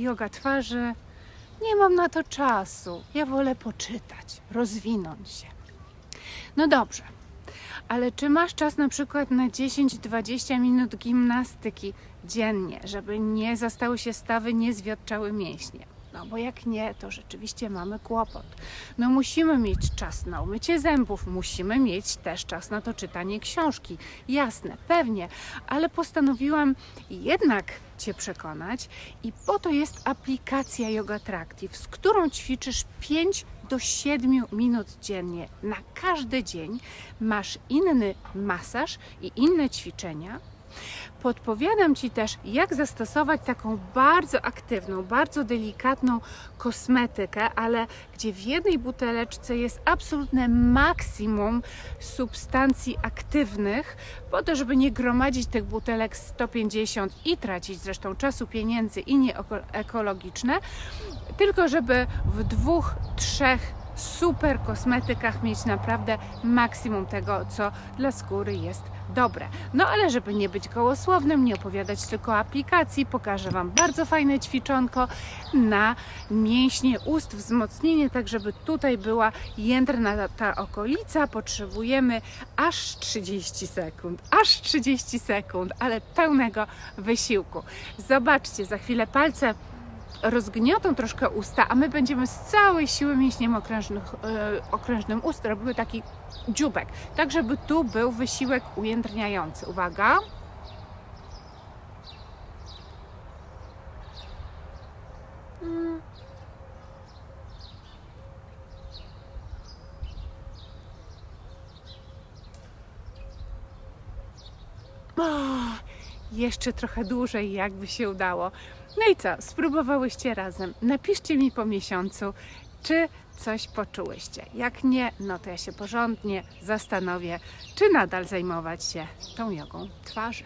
yoga twarzy. Nie mam na to czasu. Ja wolę poczytać, rozwinąć się. No dobrze, ale czy masz czas na przykład na 10-20 minut gimnastyki dziennie, żeby nie zastały się stawy, nie zwiotczały mięśnie? No bo jak nie, to rzeczywiście mamy kłopot. No musimy mieć czas na umycie zębów, musimy mieć też czas na to czytanie książki. Jasne, pewnie, ale postanowiłam jednak Cię przekonać i po to jest aplikacja Yoga Tractive, z którą ćwiczysz 5 do 7 minut dziennie. Na każdy dzień masz inny masaż i inne ćwiczenia. Podpowiadam Ci też, jak zastosować taką bardzo aktywną, bardzo delikatną kosmetykę, ale gdzie w jednej buteleczce jest absolutne maksimum substancji aktywnych, po to, żeby nie gromadzić tych butelek 150 i tracić zresztą czasu, pieniędzy i nieekologiczne, tylko żeby w dwóch, trzech super kosmetykach mieć naprawdę maksimum tego, co dla skóry jest dobre. No ale żeby nie być gołosłownym, nie opowiadać tylko o aplikacji, pokażę Wam bardzo fajne ćwiczonko na mięśnie ust, wzmocnienie, tak żeby tutaj była jędrna ta okolica. Potrzebujemy aż 30 sekund, aż 30 sekund, ale pełnego wysiłku. Zobaczcie, za chwilę palce rozgniotą troszkę usta, a my będziemy z całej siły mięśniem okrężnych, e, okrężnym ust robiły taki dziubek, tak żeby tu był wysiłek ujędrniający. Uwaga! Mm. O, jeszcze trochę dłużej, jakby się udało. No i co? Spróbowałyście razem. Napiszcie mi po miesiącu, czy coś poczułyście. Jak nie, no to ja się porządnie zastanowię, czy nadal zajmować się tą jogą twarzy.